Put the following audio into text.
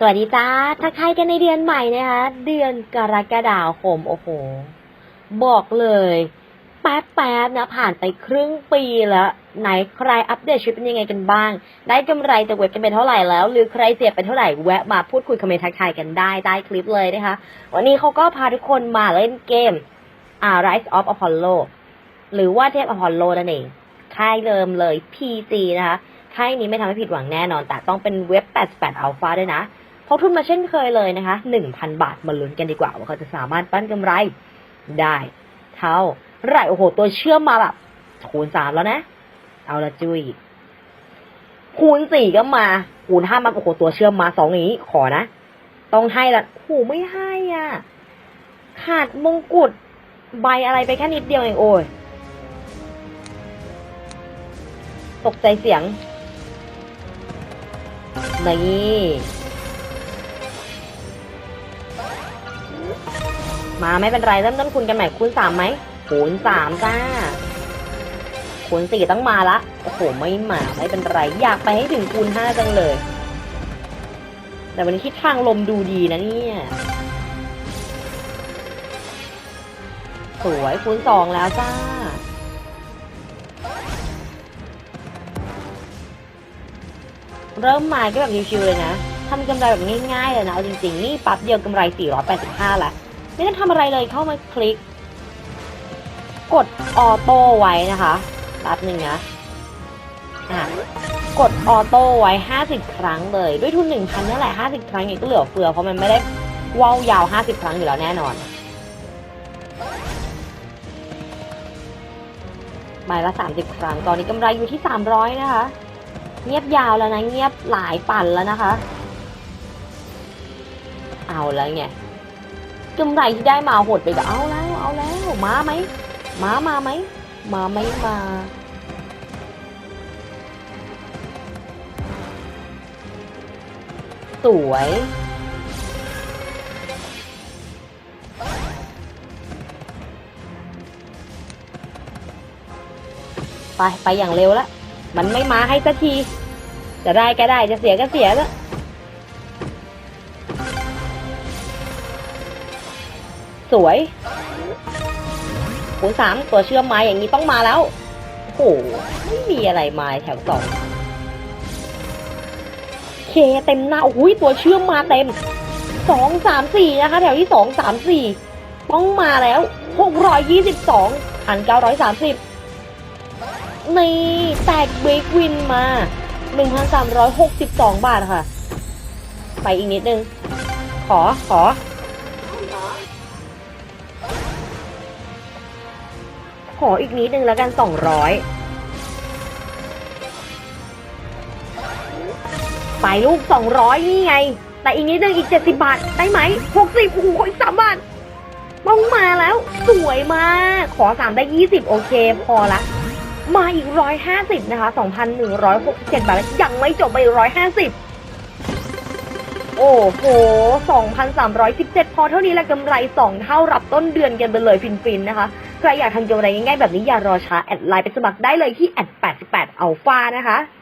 สวัสดีจ้าทักทายกันในเดือนใหม่นะคะ เดือนกรกฎาคมโอ้โห บอกเลย แป๊บๆนะผ่านไปครึ่งปีแล้ว ไหนใครอัปเดตชีวิตเป็นยังไงกันบ้าง ได้กำไรจากเว็บกันไปเท่าไหร่แล้ว หรือใครเสียไปเท่าไหร่แวะมาพูดคุยคอมเมนต์ทักทายกันได้ใต้คลิปเลยนะคะ วันนี้เขาก็พาทุกคนมาเล่นเกมอ่า Rise of Apollo หรือว่าเทพอพอลโลนั่นเองค่ายเดิมเลย PG นะคะค่ายนี้ไม่ทำให้ผิดหวังแน่นอน แต่ต้องเป็นเว็บ 88 Alpha ด้วยนะ พกทุนมาเช่นเคยเลยนะคะ1,000 บาทมาลุ้นกันดีกว่า ว่าเขาจะสามารถปั้นกำไรได้ เท่าไหร่โอ้โห ตัวเชื่อมมาแบบคูณสามแล้วนะ เอาละจุยคูณสี่ก็มา คูณห้ามาโอ้โหตัวเชื่อมมาสองอย่างนี้ ขอนะ ต้องให้ละโอ้โหไม่ให้อะ ขาดมงกุฎใบอะไรไปแค่นิดเดียวเองโอ้ยตกใจเสียงนี่ มาไม่เป็นไรเริ่มต้นคูณกันใหม่คูณสามไหมคูณสามจ้าคูณสี่ต้องมาละโอ้โหไม่มาไม่เป็นไร อยากไปให้ถึงคูณห้าจังเลย แต่วันนี้ทิศทางลมดูดีนะเนี่ยสวยคูณสองแล้วจ้าเริ่มมาก็แบบชิวๆเลยนะ ทำกำไรแบบง่ายๆเลยนะเอาจริงๆ นี่ปั๊บเดียวกำไร 485ละไม่ต้องทำอะไรเลยเข้ามาคลิก กดออโต้ไว้นะคะแป๊บหนึ่งนะอะกดออโต้ไว้ 50 ครั้งเลย ด้วยทุน 1,000นี่แหละ 50 ครั้งอย่างก็เหลือเฟือ เพราะมันไม่ได้ว่าวยาว 50 ครั้งอยู่แล้วแน่นอนใบละ 30 ครั้ง ตอนนี้กำไรอยู่ที่ 300 นะคะ เงียบยาวแล้วนะ เงียบหลายปั่นแล้วนะคะ เอาแล้วไงกำไรที่ได้มาหดไปก็เอาแล้ว เอาแล้วมาไหมมามาไหมมาไม่มาสวยไป ไปอย่างเร็วล้วมันไม่มาให้สักที จะได้ก็ได้ จะเสียก็เสียแล้ว สวยคูณสามตัวเชื่อมมาอย่างนี้ต้องมาแล้วโอ้โหไม่มีอะไรมาแถวสองเคเต็มหน้าโอ้ยตัวเชื่อมมาเต็มสองสามสี่นะคะ แถวที่สองสามสี่ต้องมาแล้วหกร้อยยี่สิบสองพันเก้าร้อยสามสิบนี่แตกเบรกวินมา1,362บาทค่ะ ไปอีกนิดนึง ขอขอ ขออีกนิดนึงแล้วกัน200ไปลูก200นี่ไง แต่อีกนิดนึงอีก70บาท ได้ไหม60โอ้โหอีก3บาทต้องมาแล้ว สวยมาก ขอ3ได้20โอเค พอละมาอีกร้อยห้าสิบนะคะสองพันหนึ่งร้อยหกสิบเจ็ดบาทแล้วยังไม่จบไปร้อยห้าสิบ โอ้โหสองพันสามร้อยสิบเจ็ดพอเท่านี้แหละกำไรสองเท่ารับต้นเดือนกันไปเลยฟินๆนะคะ ใครอยากทำกำไรง่ายๆแบบนี้อย่ารอช้า แอดไลน์ไปสมัครได้เลยที่แอดแปดสิบแปดอัลฟานะคะ